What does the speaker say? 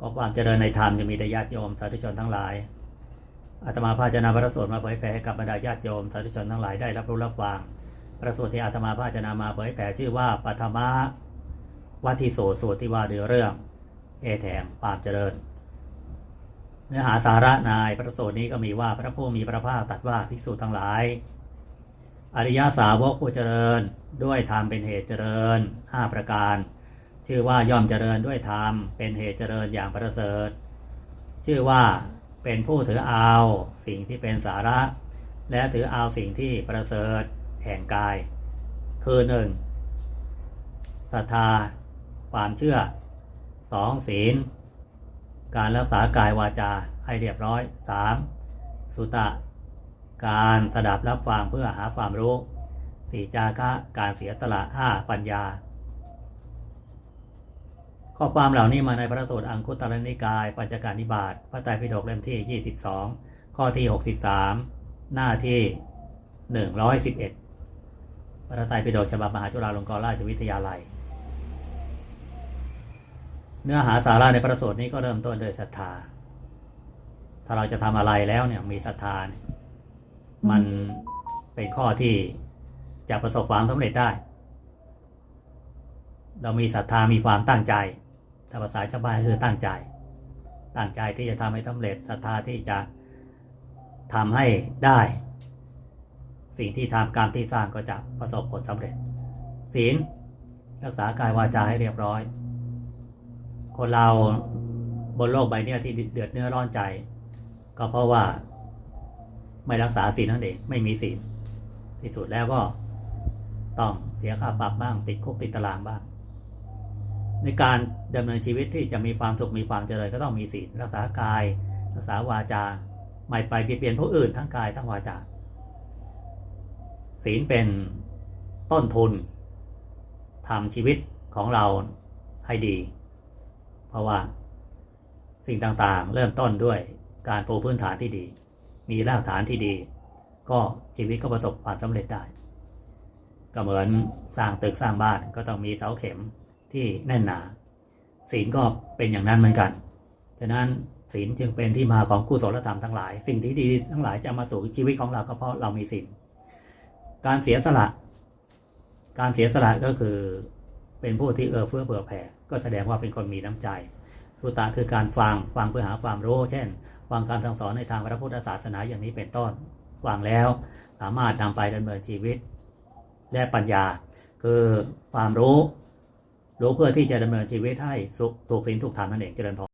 ก็ความเจริญในธรรมจะมีแด่ญาติโยมสาธุชนทั้งหลายอาตมาภาจะนำพระสูตรมาเผยแผ่ให้กับบรรดาญาติโยมสาธุชนทั้งหลายได้รับรู้รับฟังพระสูตรที่อาตมาภาจะนำมาเผยแผ่ชื่อว่าปัทมะวัติโสสูตรที่ว่าด้วยเรื่อง เอแถงความเจริญ เนื้อหาสาระในพระสูตรนี้ก็มีว่าพระผู้มีพระภาคตรัสว่าภิกษุทั้งหลาย อริยสาวกผู้เจริญด้วยธรรมเป็นเหตุเจริญ 5 ประการ ชื่อว่าย่อมเจริญด้วยธรรม เป็นเหตุเจริญอย่างประเสริฐ ชื่อว่าเป็นผู้ถือเอาสิ่งที่เป็นสาระ และถือเอาสิ่งที่ประเสริฐแห่งกาย คือหนึ่งศรัทธา ความเชื่อสองศีล การรักษากายวาจาให้เรียบร้อย 3. สุตะ การสดับรับฟังเพื่อหาความรู้สี่จาคะ การเสียสละห้าปัญญา ข้อความเหล่านี้มาในพระสูตรอังคุตรนิกาย ปัญจการนิบาตพระไตรปิฎกเล่มที่ 22 ข้อที่ 63 หน้าที่ 111 พระไตรปิฎกฉบับมหาจุฬาลงกรณราชวิทยาลัย เนื้อหาสาระในพระสูตรนี้ก็เริ่มต้นด้วยศรัทธา ถ้าเราจะทำอะไรแล้วเนี่ยมีศรัทธาเนี่ยมันเป็นข้อที่จะประสบความสำเร็จได้ เรามีศรัทธามีความตั้งใจ ถ้าภาษาชาวบ้านคือตั้งใจ ตั้งใจที่จะทำให้สำเร็จศรัทธาที่จะทำให้ได้ สิ่งที่ทำการที่สร้างก็จะประสบผลสำเร็จ ศีลรักษากายวาจาให้เรียบร้อย คนเราบนโลกใบนี้ที่เดือดเนื้อร้อนใจ ก็เพราะว่า ไม่รักษาศีลนั่นเองไม่มีศีลที่สุดแล้วก็ต้องเสียค่าปรับบ้างติดคุกติดตารางบ้าง ในการดำเนินชีวิตที่จะมีความสุขมีความเจริญก็ต้องมีศีลรักษากาย รักษาวาจา ไม่ไปเบียดเบียนผู้อื่นทั้งกายทั้งวาจา ศีลเป็นต้นทุนทำชีวิตของเราให้ดี เพราะว่าสิ่งต่างๆ เริ่มต้นด้วยการปูพื้นฐานที่ดี มีรากฐานที่ดี ก็ชีวิตก็ประสบความสำเร็จได้ ก็เหมือนสร้างตึกสร้างบ้านก็ต้องมีเสาเข็ม ที่แน่นหนา ศีลก็เป็นอย่างนั้นเหมือนกัน ฉะนั้นศีลจึงเป็นที่มาของกุศลธรรมทั้งหลาย สิ่งที่ดีทั้งหลายจะมาสู่ชีวิตของเราก็เพราะเรามีศีลการเสียสละ การเสียสละก็คือเป็นผู้ที่เอื้อเฟื้อเผื่อแผ่ก็แสดงว่าเป็นคนมีน้ำใจ สุตตะคือการฟังฟังเพื่อหาความรู้ เช่น ฟังการสั่งสอนในทางพระพุทธศาสนาอย่างนี้เป็นต้นฟังแล้วสามารถนำไปดำเนินชีวิต และปัญญา คือความรู้ รู้เพื่อที่จะดำเนินชีวิตให้สุขถูกศีลถูกธรรมนั่นเองเจริญพร